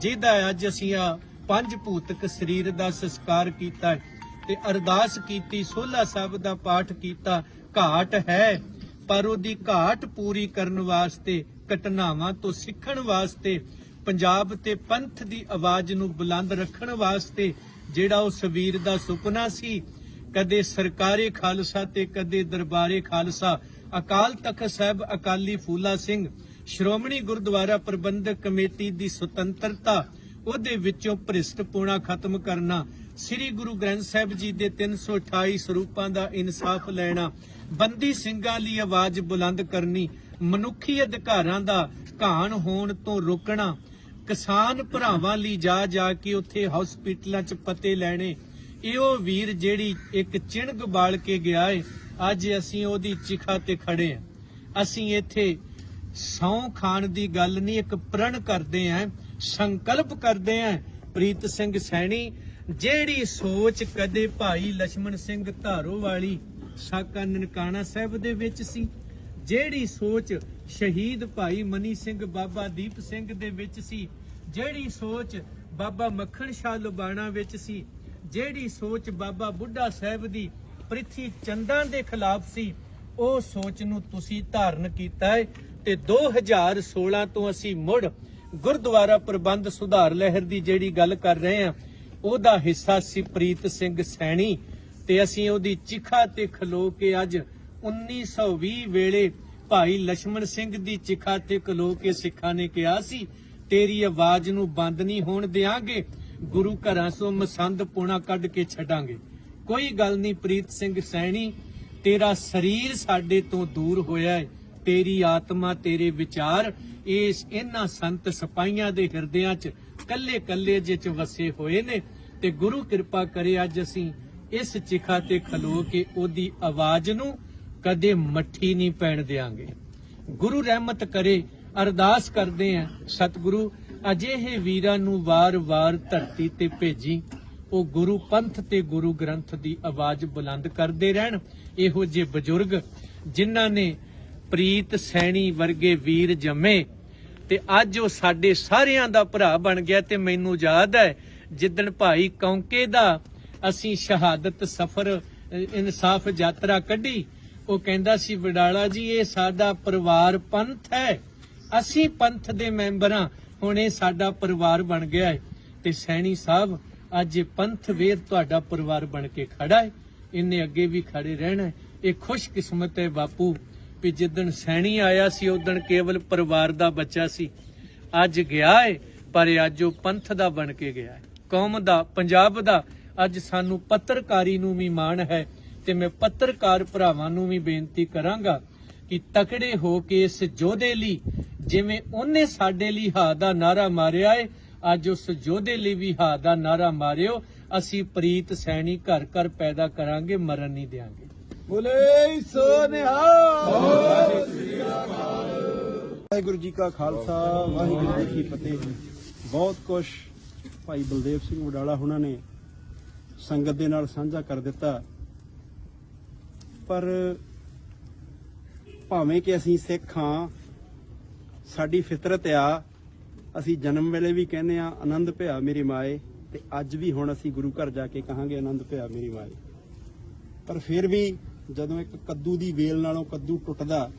ਜਿਹਦਾ ਅੱਜ ਅਸੀਂ ਆ ਪੰਜ ਭੂਤਕ ਸਰੀਰ ਦਾ ਸੰਸਕਾਰ ਕੀਤਾ ਤੇ ਅਰਦਾਸ ਕੀਤੀ, ਸੋਲਾ ਸਾਹਿਬ ਦਾ ਪਾਠ ਕੀਤਾ, ਘਾਟ ਹੈ, ਪਰ ਉਹਦੀ ਘਾਟ ਪੂਰੀ ਕਰਨ ਵਾਸਤੇ, ਘਟਨਾਵਾਂ ਤੋਂ ਸਿੱਖਣ ਵਾਸਤੇ ਪੰਜਾਬ ਤੇ ਪੰਥ ਦੀ ਆਵਾਜ਼ ਨੂੰ ਬੁਲੰਦ ਰੱਖਣ ਵਾਸਤੇ ਜਿਹੜਾ ਉਸ ਵੀਰ ਦਾ ਸੁਪਨਾ ਸੀ, ਕਦੇ ਸਰਕਾਰੀ ਖਾਲਸਾ ਤੇ ਕਦੇ ਦਰਬਾਰੇ ਖਾਲਸਾ। ਅਕਾਲ ਤਖਤ ਸਾਹਿਬ, ਅਕਾਲੀ ਫੂਲਾ ਸਿੰਘ, ਸ਼੍ਰੋਮਣੀ ਗੁਰਦੁਆਰਾ ਪ੍ਰਬੰਧਕ ਕਮੇਟੀ ਦੀ ਸੁਤੰਤਰਤਾ, ਉਹਦੇ ਵਿੱਚੋਂ ਭ੍ਰਿਸ਼ਟਪੂਣਾ ਖਤਮ ਕਰਨਾ, ਸ੍ਰੀ ਗੁਰੂ ਗ੍ਰੰਥ ਸਾਹਿਬ ਜੀ ਦੇ 328 ਸਰੂਪਾਂ ਦਾ ਇਨਸਾਫ ਲੈਣਾ, ਬੰਦੀ ਸਿੰਘਾਂ ਲਈ ਆਵਾਜ਼ ਬੁਲੰਦ ਕਰਨੀ, ਮਨੁੱਖੀ ਅਧਿਕਾਰਾਂ ਦਾ ਘਾਣ ਹੋਣ ਤੋਂ ਰੋਕਣਾ ਕਿਸਾਨ ਭਰਾਵਾਂ ਲਈ ਜਾ ਜਾ ਕੇ ਉੱਥੇ ਹਸਪੀਟਲਾਂ 'ਚ ਪਤੇ ਲੈਣੇ। ਇਹੋ ਵੀਰ ਜਿਹੜੀ ਇੱਕ ਚਿਣਗ ਬਾਲ ਕੇ ਗਿਆ ਏ, ਅੱਜ ਅਸੀਂ ਉਹਦੀ ਚਿਖਾ ਤੇ ਖੜੇ ਆ। ਅਸੀਂ ਇੱਥੇ ਸੌ ਖਾਣ ਦੀ ਗੱਲ ਨਹੀਂ, ਇੱਕ ਪ੍ਰਣ ਕਰਦੇ ਆ, ਸੰਕਲਪ ਕਰਦੇ ਆ, ਪ੍ਰੀਤ ਸਿੰਘ ਸੈਣੀ, ਜਿਹੜੀ ਸੋਚ ਕਦੇ ਭਾਈ ਲక్ష్మణ ਸਿੰਘ ਧਾਰੋ ਵਾਲੀ ਸਾਕਾ ਨਨਕਾਣਾ ਸਾਹਿਬ ਦੇ ਵਿੱਚ ਸੀ। ਜਿਹੜੀ ਸੋਚ ਸ਼ਹੀਦ ਭਾਈ ਮਨੀ ਸਿੰਘ ਬਾਬਾ ਦੀਪ ਸਿੰਘ ਦੇ ਵਿੱਚ ਸੀ, ਜਿਹੜੀ ਸੋਚ ਬਾਬਾ ਮੱਖਣ ਸ਼ਾਹ ਲੁਬਾਣਾ ਵਿੱਚ ਸੀ, ਜਿਹੜੀ ਸੋਚ ਬਾਬਾ ਬੁੱਢਾ ਸਾਹਿਬ ਦੀ ਪ੍ਰਿਥੀ ਚੰਦਾਂ ਦੇ ਖਿਲਾਫ ਸੀ, ਉਹ ਸੋਚ ਨੂੰ ਤੁਸੀਂ ਧਾਰਨ ਕੀਤਾ ਹੈ ਤੇ 2016 ਤੋਂ ਅਸੀਂ ਮੁੜ ਗੁਰਦੁਆਰਾ ਪ੍ਰਬੰਧ ਸੁਧਾਰ ਲਹਿਰ ਦੀ ਜਿਹੜੀ ਗੱਲ ਕਰ ਰਹੇ ਹਾਂ, ਉਹਦਾ ਹਿੱਸਾ ਸੀ ਪ੍ਰੀਤ ਸਿੰਘ ਸੈਣੀ ਤੇ ਅਸੀਂ ਉਹਦੀ ਚਿਖਾ ਤੇ ਖਲੋ ਕੇ ਅੱਜ 1920 ਵੇਲੇ ਭਾਈ ਲక్ష్మణ ਸਿੰਘ ਦੀ ਚਿਖਾ ਤੇ ਕਲੋ ਕੇ ਸਿੱਖਾਂ ਨੇ ਕਿਹਾ ਸੀ, ਤੇਰੀ ਆਵਾਜ਼ ਨੂੰ ਬੰਦ ਨਹੀਂ ਹੋਣ ਦੇਾਂਗੇ ਗੁਰੂ ਘਰਾਂ ਸੋ ਮਸੰਦ ਪੋਣਾ ਕੱਢ ਕੇ ਛੱਡਾਂਗੇ। ਕੋਈ ਗੱਲ ਨਹੀਂ ਪ੍ਰੀਤ ਸਿੰਘ ਸੈਣੀ, ਤੇਰਾ ਸਰੀਰ ਸਾਡੇ ਤੋਂ ਦੂਰ ਹੋਇਆ ਹੈ ਤੇਰੀ ਆਤਮਾ ਤੇਰੇ ਵਿਚਾਰ, ਇਸ ਇਹਨਾਂ ਸੰਤ ਸਿਪਾਈਆਂ ਦੇ ਹਿਰਦਿਆਂ 'ਚ ਕੱਲੇ ਕੱਲੇ ਜਿਚ ਵਸੇ ਹੋਏ ਨੇ, ਤੇ ਗੁਰੂ ਕਿਰਪਾ ਕਰੇ ਅੱਜ ਅਸੀਂ ਇਸ ਚਿਖਾ ਤੇ ਖਲੋ ਕੇ ਉਹਦੀ ਆਵਾਜ਼ ਨੂੰ ਕਦੇ ਮੱਠੀ ਨਹੀਂ ਪੈਣ ਦੇਾਂਗੇ ਗੁਰੂ ਰਹਿਮਤ ਕਰੇ, ਅਰਦਾਸ ਕਰਦੇ ਆ, ਸਤਿਗੁਰੂ, ਅਜਿਹੇ ਵੀਰਾਂ ਨੂੰ ਵਾਰ-ਵਾਰ ਧਰਤੀ ਤੇ ਭੇਜੀ। ਉਹ ਗੁਰੂ ਪੰਥ ਤੇ ਗੁਰੂ ਗ੍ਰੰਥ ਦੀ ਆਵਾਜ਼ ਬੁਲੰਦ ਕਰਦੇ ਰਹਿਣ। ਇਹੋ ਜਿਹੇ ਬਜ਼ੁਰਗ, ਜਿਨ੍ਹਾਂ ਨੇ ਪ੍ਰੀਤ ਸੈਣੀ ਵਰਗੇ ਵੀਰ ਜੰਮੇ ਤੇ ਅੱਜ ਉਹ ਸਾਡੇ ਸਾਰਿਆਂ ਦਾ ਭਰਾ ਬਣ ਗਿਆ ਤੇ ਮੈਨੂੰ ਯਾਦ ਹੈ, ਜਿੱਦਣ ਭਾਈ ਕੌਂਕੇ ਦਾ ਅਸੀਂ ਸ਼ਹਾਦਤ ਸਫਰ ਇਨਸਾਫ ਯਾਤਰਾ ਕੱਢੀ ਉਹ ਕਹਿੰਦਾ ਸੀ, ਵਡਾਲਾ ਜੀ, ਇਹ ਸਾਡਾ ਪਰਿਵਾਰ ਪੰਥ ਹੈ। ਅਸੀਂ ਪੰਥ ਦੇ ਮੈਂਬਰਾਂ ਹੁਣ ਇਹ ਸਾਡਾ ਪਰਿਵਾਰ ਬਣ ਗਿਆ ਹੈ। ਤੇ ਸੈਣੀ ਸਾਹਿਬ, ਅੱਜ ਇਹ ਪੰਥ ਵੇਰ ਤੁਹਾਡਾ ਪਰਿਵਾਰ ਬਣ ਕੇ ਖੜਾ ਹੈ। ਇਹਨੇ ਅੱਗੇ ਵੀ ਖੜੇ ਰਹਿਣਾ ਹੈ। ਇਹ ਖੁਸ਼ਕਿਸਮਤ ਹੈ ਬਾਪੂ ਵੀ ਜਿੱਦਣ ਸੈਣੀ ਆਇਆ ਸੀ ਉਦਣ ਕੇਵਲ ਪਰਿਵਾਰ ਦਾ ਬੱਚਾ ਸੀ। ਅੱਜ ਗਿਆ ਹੈ ਪਰ ਅੱਜ ਉਹ ਪੰਥ ਦਾ ਬਣ ਕੇ ਗਿਆ ਹੈ ਕੌਮ ਦਾ, ਪੰਜਾਬ ਦਾ, ਅੱਜ ਸਾਨੂੰ ਪੱਤਰਕਾਰੀ ਨੂੰ ਵੀ ਮਾਣ ਹੈ। ਤੇ ਮੈਂ ਪੱਤਰਕਾਰ ਭਰਾਵਾਂ ਨੂੰ ਵੀ ਬੇਨਤੀ ਕਰਾਂਗਾ ਕਿ ਤਕੜੇ ਹੋ ਕੇ ਇਸ ਯੋਧੇ ਲਈ ਜਿਵੇਂ ਉਹਨੇ ਸਾਡੇ ਲਈ ਹਾ ਦਾ ਨਾਰਾ ਮਾਰਿਆ ਏ ਅੱਜ ਉਸ ਯੋਧੇ ਲਈ ਵੀ ਹਾ ਦਾ ਨਾਰਾ ਮਾਰਿਓ ਅਸੀਂ ਪ੍ਰੀਤ ਸੈਣੀ ਘਰ ਘਰ ਪੈਦਾ ਕਰਾਂਗੇ ਮਰਨ ਨਹੀਂ ਦਿਆਂਗੇ। ਬੋਲੇ ਸੋ ਨਿਹਾਲ। ਵਾਹਿਗੁਰੂ ਜੀ ਕਾ ਖਾਲਸਾ ਵਾਹਿਗੁਰੂ ਜੀ ਕੀ ਫਤਿਹ। ਬਹੁਤ ਕੁਝ ਭਾਈ ਬਲਦੇਵ ਸਿੰਘ ਵਡਾਲਾ ਹੁਣਾਂ ਨੇ ਸੰਗਤ ਦੇ ਨਾਲ ਸਾਂਝਾ ਕਰ ਦਿੱਤਾ। ਪਰ ਭਾਵੇਂ ਕਿ ਅਸੀਂ ਸਿੱਖ ਹਾਂ, ਸਾਡੀ ਫਿਤਰਤ ਆ, ਅਸੀਂ ਜਨਮ ਵੇਲੇ ਵੀ ਕਹਿੰਦੇ ਆ ਆਨੰਦ ਭਿਆ ਮੇਰੀ ਮਾਏ, ਤੇ ਅੱਜ ਵੀ ਹੁਣ ਅਸੀਂ ਗੁਰੂ ਘਰ ਜਾ ਕੇ ਕਹਾਂਗੇ, ਆਨੰਦ ਭਿਆ ਮੇਰੀ ਮਾਏ। ਪਰ ਫਿਰ ਵੀ ਜਦੋਂ ਇੱਕ ਕੱਦੂ ਦੀ ਵੇਲ ਨਾਲੋਂ ਕੱਦੂ ਟੁੱਟਦਾ,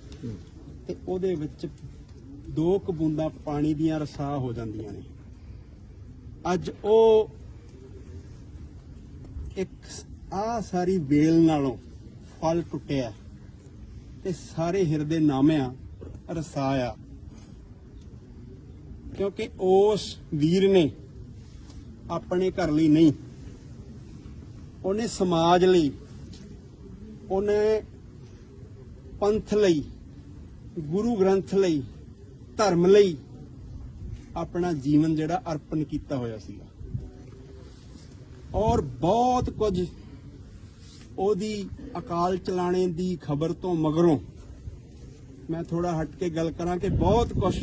ਤੇ ਉਹਦੇ ਵਿੱਚ ਦੋ ਕੁ ਬੂੰਦਾਂ ਪਾਣੀ ਦੀਆਂ ਰਸਾ ਹੋ ਜਾਂਦੀਆਂ ਨੇ। ਅੱਜ ਉਹ ਇੱਕ ਆ ਸਾਰੀ ਵੇਲ ਨਾਲੋਂ ਫਲ ਟੁੱਟਿਆ ਤੇ ਸਾਰੇ ਹਿਰਦੇ ਨਾਮਿਆ ਰਸਾਇਆ। ਕਿਉਂਕਿ ਉਸ ਵੀਰ ਨੇ ਆਪਣੇ ਘਰ ਲਈ ਨਹੀਂ, ਉਹਨੇ ਸਮਾਜ ਲਈ, ਉਹਨੇ ਪੰਥ ਲਈ, ਗੁਰੂ ਗ੍ਰੰਥ ਲਈ, ਧਰਮ ਲਈ ਆਪਣਾ ਜੀਵਨ ਜਿਹੜਾ ਅਰਪਣ ਕੀਤਾ ਹੋਇਆ ਸੀਗਾ। ਔਰ ਬਹੁਤ ਕੁਝ ਉਹਦੀ ਅਕਾਲ ਚਲਾਣੇ ਦੀ ਖਬਰ ਤੋਂ ਮਗਰੋਂ ਮੈਂ ਥੋੜਾ ਹਟ ਕੇ ਗੱਲ ਕਰਾਂ ਕਿ ਬਹੁਤ ਕੁਝ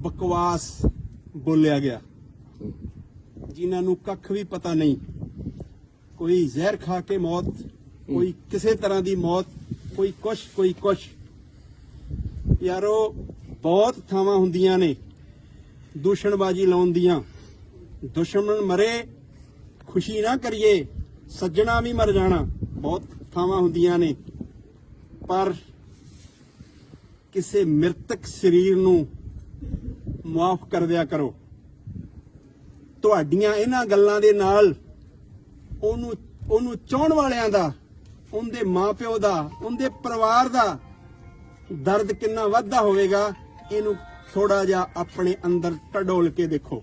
ਬਕਵਾਸ ਬੋਲਿਆ ਗਿਆ। ਜਿਨ੍ਹਾਂ ਨੂੰ ਕੱਖ ਵੀ ਪਤਾ ਨਹੀਂ, ਕੋਈ ਜ਼ਹਿਰ ਖਾ ਕੇ ਮੌਤ, ਕੋਈ ਕਿਸੇ ਤਰ੍ਹਾਂ ਦੀ ਮੌਤ, ਕੋਈ ਕੁਛ ਕੋਈ ਕੁਛ। ਯਾਰੋ, ਬਹੁਤ ਥਾਵਾਂ ਹੁੰਦੀਆਂ ਨੇ, ਦੂਸ਼ਣਬਾਜੀ ਲਾਉਣ ਦੀਆਂ। ਦੁਸ਼ਮਣ ਮਰੇ ਖੁਸ਼ੀ ਨਾ ਕਰੀਏ, ਸੱਜਣਾ ਵੀ ਮਰ ਜਾਣਾ। ਬਹੁਤ ਥਾਵਾਂ ਹੁੰਦੀਆਂ ਨੇ। ਪਰ ਕਿਸੇ ਮ੍ਰਿਤਕ ਸਰੀਰ ਨੂੰ ਮਾਫ ਕਰ ਦਿਆ ਕਰੋ। ਤੁਹਾਡੀਆਂ ਇਹਨਾਂ ਗੱਲਾਂ ਦੇ ਨਾਲ ਉਹਨੂੰ ਉਹਨੂੰ ਚਾਹਣ ਵਾਲਿਆਂ ਦਾ, ਉਹਦੇ ਮਾਪਿਓ ਦਾ, ਉਹਦੇ ਪਰਿਵਾਰ ਦਾ ਦਰਦ ਕਿੰਨਾ ਵੱਧਦਾ ਹੋਵੇਗਾ, ਇਹਨੂੰ ਥੋੜਾ ਜਿਹਾ ਆਪਣੇ ਅੰਦਰ ਟਡੋਲ ਕੇ ਦੇਖੋ।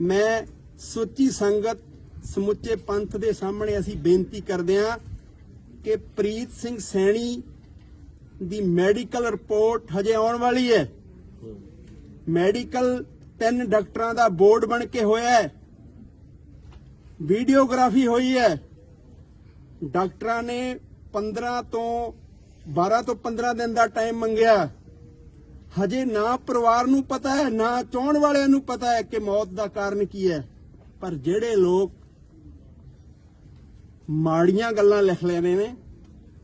ਮੈਂ ਸੁੱਚੀ ਸੰਗਤ ਸਮੁੱਚੇ ਪੰਥ ਦੇ ਸਾਹਮਣੇ ਅਸੀਂ ਬੇਨਤੀ ਕਰਦੇ ਹਾਂ ਕਿ ਪ੍ਰੀਤ ਸਿੰਘ ਸੈਣੀ ਦੀ ਮੈਡੀਕਲ ਰਿਪੋਰਟ ਹਜੇ ਆਉਣ ਵਾਲੀ ਹੈ। ਮੈਡੀਕਲ ਤਿੰਨ ਡਾਕਟਰਾਂ ਦਾ ਬੋਰਡ ਬਣ ਕੇ ਹੋਇਆ ਹੈ। ਵੀਡੀਓਗ੍ਰਾਫੀ ਹੋਈ ਹੈ। ਡਾਕਟਰਾਂ ਨੇ 15 ਤੋਂ 12 ਤੋਂ 15 ਦਿਨ ਦਾ ਟਾਈਮ ਮੰਗਿਆ। ਹਜੇ ਨਾ ਪਰਿਵਾਰ ਨੂੰ ਪਤਾ ਹੈ, ਨਾ ਚਾਹਣ ਵਾਲਿਆਂ ਨੂੰ ਪਤਾ ਹੈ ਕਿ ਮੌਤ ਦਾ ਕਾਰਨ ਕੀ ਹੈ। ਪਰ ਜਿਹੜੇ ਲੋਕ ਮਾੜੀਆਂ ਗੱਲਾਂ ਲਿਖ ਲੈਣੇ ਨੇ,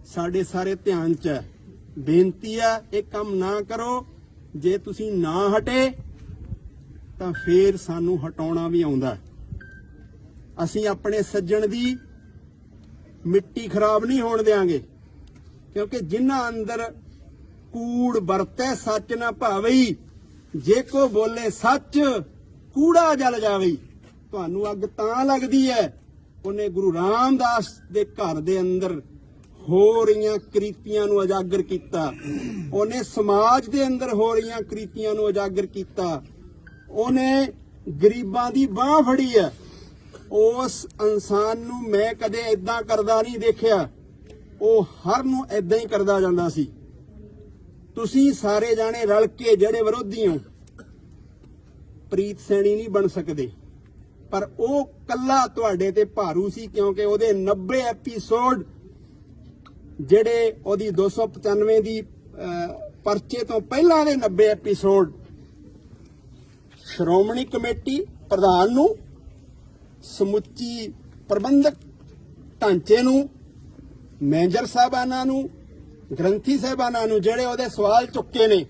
ਸਾਡੇ ਸਾਰੇ ਧਿਆਨ 'ਚ ਹੈ। ਬੇਨਤੀ ਹੈ, ਇਹ ਕੰਮ ਨਾ ਕਰੋ। ਜੇ ਤੁਸੀਂ ਨਾ ਹਟੇ, ਤਾਂ ਫੇਰ ਸਾਨੂੰ ਹਟਾਉਣਾ ਵੀ ਆਉਂਦਾ ਅਸੀਂ ਆਪਣੇ ਸੱਜਣ ਦੀ ਮਿੱਟੀ ਖਰਾਬ ਨਹੀਂ ਹੋਣ ਦੇਾਂਗੇ ਕਿਉਂਕਿ ਜਿਨ੍ਹਾਂ ਅੰਦਰ ਕੂੜ ਵਰਤੈ, ਸੱਚ ਨਾ ਭਾਵਈ, ਜੇ ਕੋ ਬੋਲੇ ਸੱਚ, ਕੂੜਾ ਜਲ ਜਾਵੇ ਤੁਹਾਨੂੰ ਅੱਗ ਤਾਂ ਲੱਗਦੀ ਹੈ? ਉਹਨੇ ਗੁਰੂ ਰਾਮਦਾਸ ਦੇ ਘਰ ਦੇ ਅੰਦਰ ਹੋ ਰਹੀਆਂ ਕ੍ਰੀਤੀਆਂ ਨੂੰ ਉਜਾਗਰ ਕੀਤਾ। ਉਹਨੇ ਸਮਾਜ ਦੇ ਅੰਦਰ ਹੋ ਰਹੀਆਂ ਕ੍ਰੀਤੀਆਂ ਨੂੰ ਉਜਾਗਰ ਕੀਤਾ। ਉਹਨੇ ਗਰੀਬਾਂ ਦੀ ਬਾਹ ਫੜੀ ਹੈ। ਉਸ ਇਨਸਾਨ ਨੂੰ ਮੈਂ ਕਦੇ ਇਦਾਂ ਕਰਦਾ ਨਹੀਂ ਦੇਖਿਆ। ਉਹ ਹਰ ਨੂੰ ਇਦਾਂ ਹੀ ਕਰਦਾ ਜਾਂਦਾ ਸੀ। ਤੁਸੀਂ ਸਾਰੇ ਜਾਣੇ ਰਲ ਕੇ ਜਿਹੜੇ ਵਿਰੋਧੀ ਹੋ, ਪ੍ਰੀਤ ਸੈਣੀ ਨਹੀਂ ਬਣ ਸਕਦੇ। ਪਰ ਉਹ ਕੱਲਾ ਤੁਹਾਡੇ ਤੇ ਭਾਰੂ ਸੀ ਕਿਉਂਕਿ ਉਹਦੇ 90 ਐਪੀਸੋਡ ਜਿਹੜੇ ਉਹਦੀ 295 ਦੀ ਪਰਚੇ ਤੋਂ ਪਹਿਲਾਂ ਦੇ 90 ਐਪੀਸੋਡ ਸ਼੍ਰੋਮਣੀ ਕਮੇਟੀ ਪ੍ਰਧਾਨ ਨੂੰ ਸਮੁੱਚੀ ਪ੍ਰਬੰਧਕ ਢਾਂਚੇ ਨੂੰ ਮੈਨੇਜਰ ਸਾਹਿਬਾਨਾਂ ਨੂੰ ਗ੍ਰੰਥੀ ਸਾਹਿਬਾਨਾਂ ਨੂੰ ਜਿਹੜੇ ਉਹਦੇ ਸਵਾਲ ਚੁੱਕੇ ਨੇ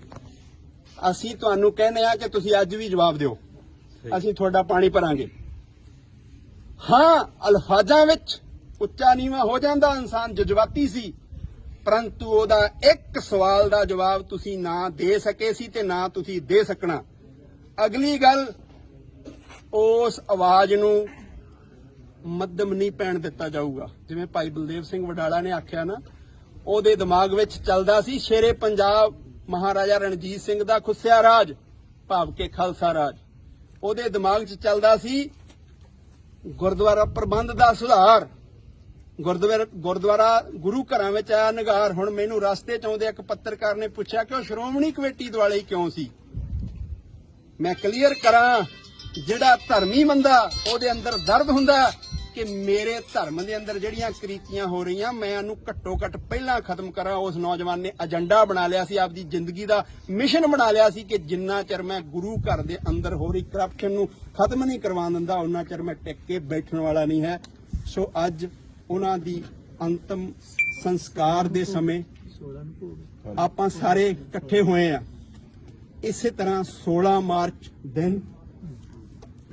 ਅਸੀਂ ਤੁਹਾਨੂੰ ਕਹਿੰਦੇ ਆ ਕਿ ਤੁਸੀਂ ਅੱਜ ਵੀ ਜਵਾਬ ਦਿਓ। ਅਸੀਂ ਤੁਹਾਡਾ ਪਾਣੀ ਭਰਾਂਗੇ। ਹਾਂ, ਅਲਫਾਜ਼ਾਂ ਵਿੱਚ ਉੱਚਾ ਨੀਵਾਂ ਹੋ ਜਾਂਦਾ, ਇਨਸਾਨ ਜਜ਼ਬਾਤੀ ਸੀ। ਪਰੰਤੂ ਉਹਦਾ ਇੱਕ ਸਵਾਲ ਦਾ ਜਵਾਬ ਤੁਸੀਂ ਨਾ ਦੇ ਸਕੇ ਸੀ ਤੇ ਨਾ ਤੁਸੀਂ ਦੇ ਸਕਣਾ। ਅਗਲੀ ਗੱਲ, ਉਸ ਆਵਾਜ਼ ਨੂੰ ਮੱਧਮ ਨਹੀਂ ਪੈਣ ਦਿੱਤਾ ਜਾਊਗਾ। ਜਿਵੇਂ ਭਾਈ ਬਲਦੇਵ ਸਿੰਘ ਵਡਾਲਾ ਨੇ ਆਖਿਆ ਨਾ, ਉਹਦੇ ਦਿਮਾਗ ਵਿੱਚ ਚੱਲਦਾ ਸੀ, ਸ਼ੇਰੇ ਪੰਜਾਬ ਮਹਾਰਾਜਾ ਰਣਜੀਤ ਸਿੰਘ ਦਾ ਖੁੱਸਿਆ ਰਾਜ, ਭਾਵ ਕੇ ਖਾਲਸਾ ਰਾਜ। ਉਹਦੇ ਦਿਮਾਗ 'ਚ ਚੱਲਦਾ ਸੀ ਗੁਰਦੁਆਰਾ ਪ੍ਰਬੰਧ ਦਾ ਸੁਧਾਰ। ਗੁਰਦੁਆਰਾ ਗੁਰਦੁਆਰਾ ਗੁਰੂ ਘਰਾਂ ਵਿੱਚ ਆਇਆ ਨਿਗਾਰ। ਹੁਣ ਮੈਨੂੰ ਰਸਤੇ 'ਚ ਆਉਂਦੇ ਇੱਕ ਪੱਤਰਕਾਰ ਨੇ ਪੁੱਛਿਆ ਕਿ ਉਹ ਸ਼੍ਰੋਮਣੀ ਕਮੇਟੀ ਦੁਆਲੇ ਕਿਉਂ ਸੀ? ਮੈਂ ਕਲੀਅਰ ਕਰਾਂ, ਜਿਹੜਾ ਧਰਮੀ ਬੰਦਾ, ਉਹਦੇ ਅੰਦਰ ਦਰਦ ਹੁੰਦਾ। ਕਿ ਮੇਰੇ ਧਰਮ ਦੇ ਅੰਦਰ ਜਿਹੜੀਆਂ ਕ੍ਰੀਤੀਆਂ ਹੋ ਰਹੀਆਂ, ਮੈਂ ਉਹਨੂੰ ਘੱਟੋ ਘੱਟ ਪਹਿਲਾਂ ਖਤਮ ਕਰਾਂ। ਉਸ ਨੌਜਵਾਨ ਨੇ ਏਜੰਡਾ ਬਣਾ ਲਿਆ ਸੀ, ਆਪਦੀ ਜ਼ਿੰਦਗੀ ਦਾ ਮਿਸ਼ਨ ਬਣਾ ਲਿਆ ਸੀ ਕਿ ਜਿੰਨਾ ਚਿਰ ਮੈਂ ਗੁਰੂ ਘਰ ਦੇ ਅੰਦਰ ਹੋ ਰਹੀ ਕਰਪਸ਼ਨ ਨੂੰ ਖਤਮ ਨਹੀਂ ਕਰਵਾਉਣ ਦਿੰਦਾ ਉਹਨਾਂ ਚਿਰ ਮੈਂ ਟਿਕ ਕੇ ਬੈਠਣ ਵਾਲਾ ਨਹੀਂ ਹੈ। ਸੋ ਅੱਜ ਉਹਨਾਂ ਦੀ ਅੰਤਮ ਸੰਸਕਾਰ ਦੇ ਸਮੇਂ ਆਪਾਂ ਸਾਰੇ ਇਕੱਠੇ ਹੋਏ ਆ ਇਸੇ ਤਰ੍ਹਾਂ 16 ਮਾਰਚ ਦਿਨ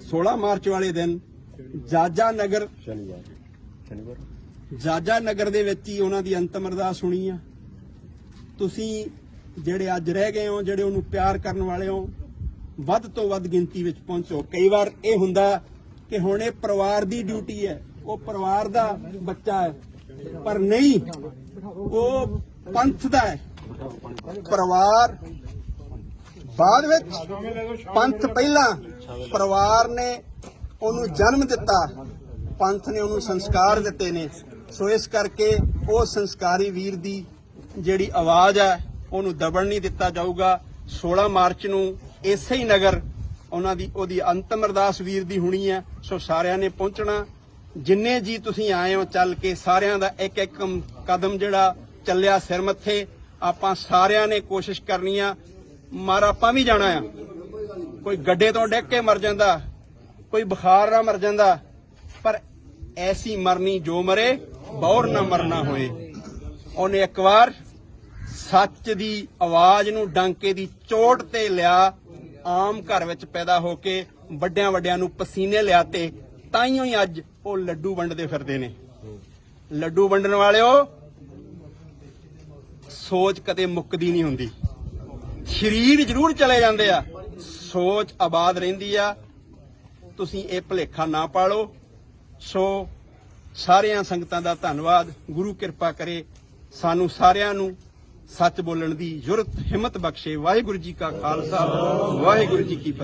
16 ਮਾਰਚ ਵਾਲੇ ਦਿਨ ਜਾਜਾ ਨਗਰ ਜਾਜਾ ਨਗਰ ਦੇ ਵਿੱਚ ਹੀ ਉਹਨਾਂ ਦੀ ਅੰਤਮ ਅਰਦਾਸ ਹੋਣੀ ਆ। ਤੁਸੀਂ ਜਿਹੜੇ ਅੱਜ ਰਹਿ ਗਏ ਹੋ ਜਿਹੜੇ ਉਹਨੂੰ ਪਿਆਰ ਕਰਨ ਵਾਲੇ ਹੋ ਵੱਧ ਤੋਂ ਵੱਧ ਗਿਣਤੀ ਵਿੱਚ ਪਹੁੰਚੋ। ਕਈ ਵਾਰ ਇਹ ਹੁੰਦਾ ਕਿ ਹੁਣ ਇਹ ਪਰਿਵਾਰ ਦੀ ਡਿਊਟੀ ਹੈ ਉਹ ਪਰਿਵਾਰ ਦਾ ਬੱਚਾ ਹੈ ਪਰ ਨਹੀਂ ਉਹ ਪੰਥ ਦਾ ਹੈ। ਪਰਿਵਾਰ ਬਾਅਦ ਵਿੱਚ ਪੰਥ ਪਹਿਲਾਂ ਪਰਿਵਾਰ ਨੇ ਉਹਨੂੰ ਜਨਮ ਦਿੱਤਾ। ਪੰਥ ਨੇ ਉਹਨੂੰ ਸੰਸਕਾਰ ਦਿੱਤੇ ਨੇ। ਸੋ ਇਸ ਕਰਕੇ ਉਹ ਸੰਸਕਾਰੀ ਵੀਰ ਦੀ ਜਿਹੜੀ ਆਵਾਜ਼ ਹੈ, ਉਹਨੂੰ ਦਬਣ ਨਹੀਂ ਦਿੱਤਾ ਜਾਊਗਾ। 16 ਮਾਰਚ ਨੂੰ ਇਸੇ ਹੀ ਨਗਰ ਉਹਨਾਂ ਦੀ, ਉਹਦੀ ਅੰਤਮ ਅਰਦਾਸ ਵੀਰ ਦੀ ਹੋਣੀ ਹੈ। ਸੋ ਸਾਰਿਆਂ ਨੇ ਪਹੁੰਚਣਾ। ਜਿੰਨੇ ਜੀ ਤੁਸੀਂ ਆਏ ਹੋ ਚੱਲ ਕੇ, ਸਾਰਿਆਂ ਦਾ ਇੱਕ ਇੱਕ ਕਦਮ ਜਿਹੜਾ ਚੱਲਿਆ ਸਿਰ ਮੱਥੇ, ਆਪਾਂ ਸਾਰਿਆਂ ਨੇ ਕੋਸ਼ਿਸ਼ ਕਰਨੀ ਆ। ਮਰ ਆਪਾਂ ਵੀ ਜਾਣਾ ਆ। ਕੋਈ ਗੱਡੇ ਤੋਂ ਡਿੱਗ ਕੇ ਮਰ ਜਾਂਦਾ। ਕੋਈ ਬੁਖਾਰ ਨਾ ਮਰ ਜਾਂਦਾ, ਪਰ ਐਸੀ ਮਰਨੀ ਜੋ ਮਰੇ, ਬੌਰ ਨਾ ਮਰਨਾ ਹੋਏ। ਉਹਨੇ ਇੱਕ ਵਾਰ ਸੱਚ ਦੀ ਆਵਾਜ਼ ਨੂੰ ਡਾਂਕੇ ਦੀ ਚੋਟ ਤੇ ਲਿਆ, ਆਮ ਘਰ ਵਿੱਚ ਪੈਦਾ ਹੋ ਕੇ ਵੱਡਿਆਂ ਵੱਡਿਆਂ ਨੂੰ ਪਸੀਨੇ ਲਿਆਤੇ ਤਾਈਓ ਹੀ ਅੱਜ ਉਹ ਲੱਡੂ ਵੰਡਦੇ ਫਿਰਦੇ ਨੇ। ਲੱਡੂ ਵੰਡਣ ਵਾਲਿਓ ਸੋਚ ਕਦੇ ਮੁੱਕਦੀ ਨਹੀਂ ਹੁੰਦੀ। ਸ਼ਰੀਰ ਜ਼ਰੂਰ ਚਲੇ ਜਾਂਦੇ ਆ, ਸੋਚ ਆਬਾਦ ਰਹਿੰਦੀ ਆ ਤੁਸੀਂ ਇਹ ਭੁਲੇਖਾ ਨਾ ਪਾਲੋ। ਸੋ ਸਾਰਿਆਂ ਸੰਗਤਾਂ ਦਾ ਧੰਨਵਾਦ। ਗੁਰੂ ਕਿਰਪਾ ਕਰੇ ਸਾਨੂੰ ਸਾਰਿਆਂ ਨੂੰ ਸੱਚ ਬੋਲਣ ਦੀ ਜੁਰਤ ਹਿੰਮਤ ਬਖਸ਼ੇ। ਵਾਹਿਗੁਰੂ ਜੀ ਕਾ ਖਾਲਸਾ, ਵਾਹਿਗੁਰੂ ਜੀ ਕੀ ਫਤਿਹ।